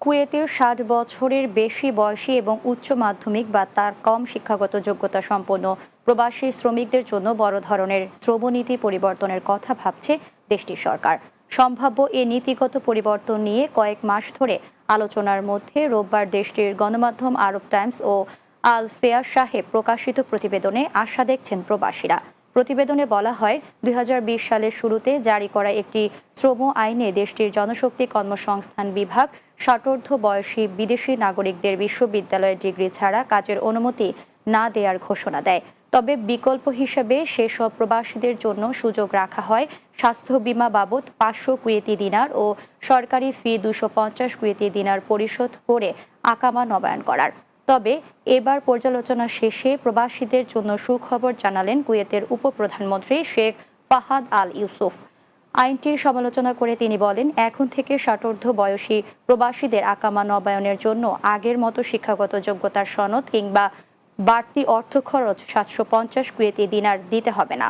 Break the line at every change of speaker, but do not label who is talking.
কুয়েতের ষাট বছরের বেশি বয়সী এবং উচ্চ মাধ্যমিক বা তার কম শিক্ষাগত যোগ্যতা সম্পন্ন প্রবাসী শ্রমিকদের জন্য বড় ধরনের শ্রমনীতি পরিবর্তনের কথা ভাবছে দেশটির সরকার। সম্ভাব্য এ নীতিগত পরিবর্তন নিয়ে কয়েক মাস ধরে আলোচনার মধ্যে রোববার দেশটির গণমাধ্যম আরব টাইমস ও আল সেয়ার সাহেব প্রকাশিত প্রতিবেদনে আশা দেখছেন প্রবাসীরা। প্রতিবেদনে বলা হয়, দুই হাজার বিশ সালের শুরুতে জারি করা একটি শ্রম আইনে দেশটির জনশক্তি কর্মসংস্থান বিভাগ, ষাটোর্ধ বয়সী বিদেশি নাগরিকদের বিশ্ববিদ্যালয়ের ডিগ্রি ছাড়া কাজের অনুমতি না দেওয়ার ঘোষণা দেয়। তবে বিকল্প হিসেবে সেসব প্রবাসীদের জন্য সুযোগ রাখা হয়। স্বাস্থ্য বীমা বাবদ পাঁচশো কুয়েতি দিনার ও সরকারি ফি দুশো পঞ্চাশ কুয়েতি দিনার পরিশোধ করে আকামা নবায়ন করার। তবে এবার পর্যালোচনা শেষে প্রবাসীদের জন্য সুখবর জানালেন কুয়েতের উপপ্রধানমন্ত্রী শেখ ফাহাদ আল ইউসুফ। আইনটির সমালোচনা করে তিনি বলেন, এখন থেকে ষাটোর্ধ বয়সী প্রবাসীদের আকামা নবায়নের জন্য আগের মতো শিক্ষাগত যোগ্যতার সনদ কিংবা বাড়তি অর্থ খরচ সাতশো পঞ্চাশ কুয়েতি দিনার দিতে হবে না।